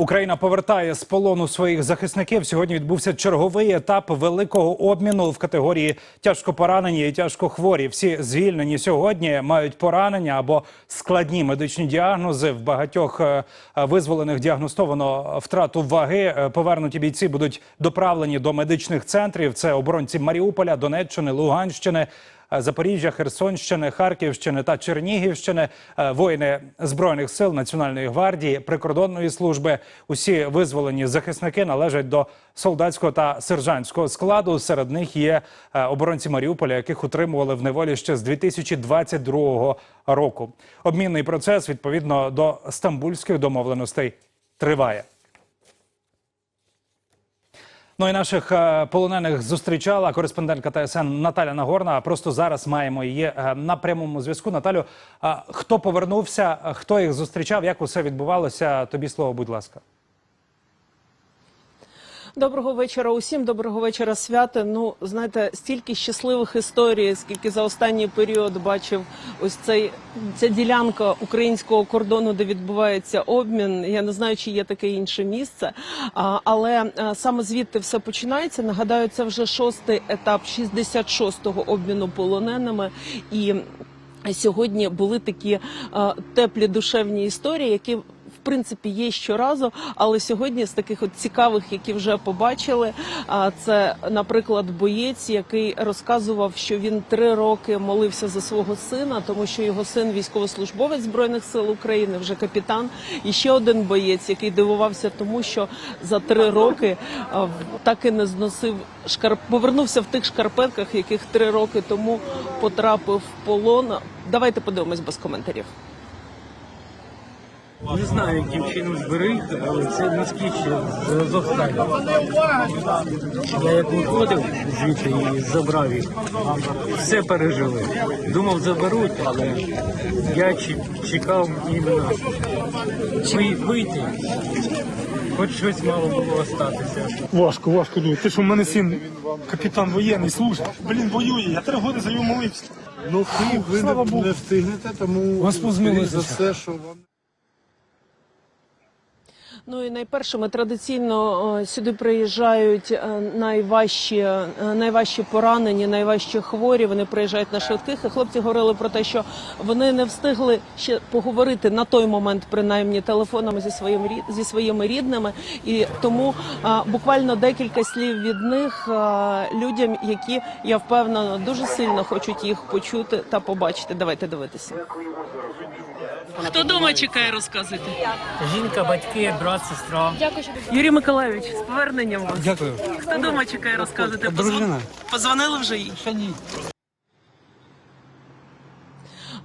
Україна повертає з полону своїх захисників. Сьогодні відбувся черговий етап великого обміну в категорії тяжко поранені і тяжко хворі. Всі звільнені сьогодні мають поранення або складні медичні діагнози. В багатьох е, визволених діагностовано втрату ваги. Е, Повернуті бійці будуть доправлені до медичних центрів. Це оборонці Маріуполя, Донеччини, Луганщини. Е, Запоріжжя, Херсонщини, Харківщини та Чернігівщини, е, воїни збройних сил Національної гвардії, прикордонної служби. Усі визволені захисники належать до солдатського та сержантського складу. Серед них є е, оборонці Маріуполя, яких утримували в неволі ще з 2022 року. Обмінний процес відповідно до стамбульських домовленостей триває. Ну і наших е, полонених зустрічала кореспондентка ТСН Наталя Нагорна. Просто зараз маємо її е, на прямому зв'язку. Наталю, хто повернувся, хто їх зустрічав, як усе відбувалося? Тобі слово, будь ласка. Доброго вечора усім. Доброго вечора, свята. Ну знаєте, стільки щасливих історій, скільки за останній період бачив ось цей ця ділянка українського кордону, де відбувається обмін. Я не знаю, чи є таке інше місце, а, але а, саме звідти все починається. Нагадаю, це вже шостий етап 66-го обміну полоненими і. Сьогодні були такі е, теплі душевні історії, які принципі є щоразу, але сьогодні з таких от цікавих, які вже побачили, це, наприклад, боєць, який розказував, що він три роки молився за свого сина, тому що його син військовослужбовець збройних сил України, вже капітан. І ще один боєць, який дивувався, тому що за три роки так і не зносив шкарп... повернувся в тих шкарпетках, яких три роки тому потрапив в полон. Давайте подивимось без коментарів. Не знаю, як дівчину зберегти, але це з Азовсталі. Я як виходив звідти і забрав їх, все пережили. Думав, заберуть, але я чекав іменно ви- вийти. Хоч щось мало було остатися. Важко, важко дуже. Ти що в мене син капітан воєнний служить. Блін, воює. Я три роки за нього молився. Ну, Київ ви Слава не, Богу. не встигнете, тому Господь скоріш за все, що вам. Ну і найпершими традиційно е, сюди приїжджають е, найважчі, е, найважчі поранені, найважчі хворі. Вони приїжджають на швидких. І хлопці говорили про те, що вони не встигли ще поговорити на той момент, принаймні телефонами зі своїм зі своїми рідними. І тому е, буквально декілька слів від них е, людям, які я впевнена дуже сильно хочуть їх почути та побачити. Давайте дивитися. Хто дома чекає, розказати? Жінка, батьки, брат, сестра. Юрій Миколаївич, з поверненням вас. Дякую. Хто дома чекає, розказати? Дружина. Позвонили вже їй? Ще ні.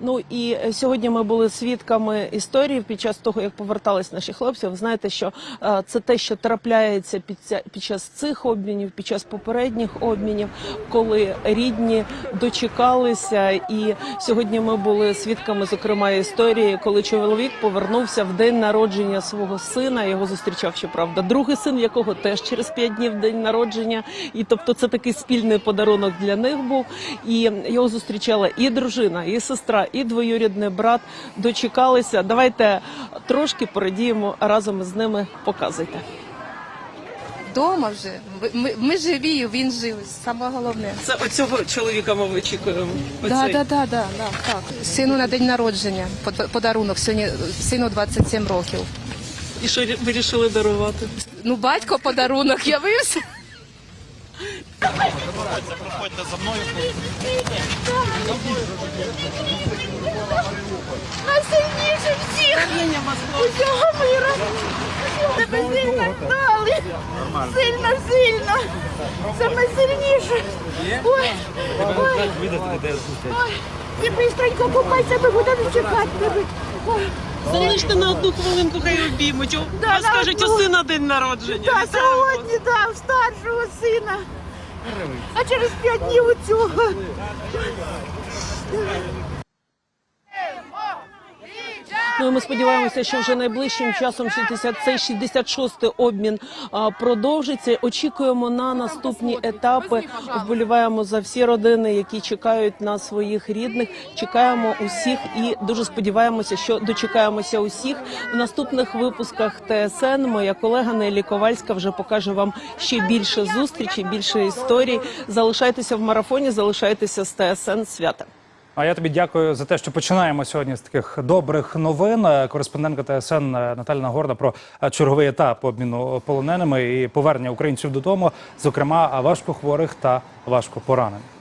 Ну і е, сьогодні ми були свідками історії під час того, як повертались наші хлопці. Ви знаєте, що е, це те, що трапляється під, ця, під час цих обмінів, під час попередніх обмінів, коли рідні дочекалися. І сьогодні ми були свідками, зокрема, історії, коли чоловік повернувся в день народження свого сина. Його зустрічав, щоправда, другий син, якого теж через п'ять днів день народження. І тобто, це такий спільний подарунок для них був. І його зустрічала і дружина, і сестра, і двоюрідний брат. Дочекалися. Давайте трошки порадіємо разом з ними. Показуйте. Дома вже. Ми, ми живі, він живий. Саме головне. Це оцього чоловіка ми вичікуємо. Да, да, да, да, да, так. Сину на день народження. под- Подарунок. Сьогодні сину 27 років. І що вирішили дарувати? Ну, батько подарунок явився. Найсильніше всіх! Усього мира! Тебе сильно дали! Сильно, сильно! Саме сильніше! Ой, ой, ой, ти бистренько купайся, ми будемо чекати тебе! Ой, Залиште на одну хвилинку, хай обіймуть. У Да, вас кажуть, у сина день народження. та Вітаю вас. сьогодні, да, в старшого сина! А через п'ять днів у цього! Ну і ми сподіваємося, що вже найближчим часом 60, цей 66-й обмін продовжиться. Очікуємо на наступні етапи. Вболіваємо за всі родини, які чекають на своїх рідних. Чекаємо усіх і дуже сподіваємося, що дочекаємося усіх в наступних випусках ТСН. Моя колега Нелі Ковальська вже покаже вам ще більше зустрічей, більше історій. Залишайтеся в марафоні, залишайтеся з ТСН свята. А я тобі дякую за те, що починаємо сьогодні з таких добрих новин. Е, Кореспондентка ТСН е, Наталя Горда про е, черговий етап обміну полоненими і повернення українців додому, зокрема важкохворих та важко поранених.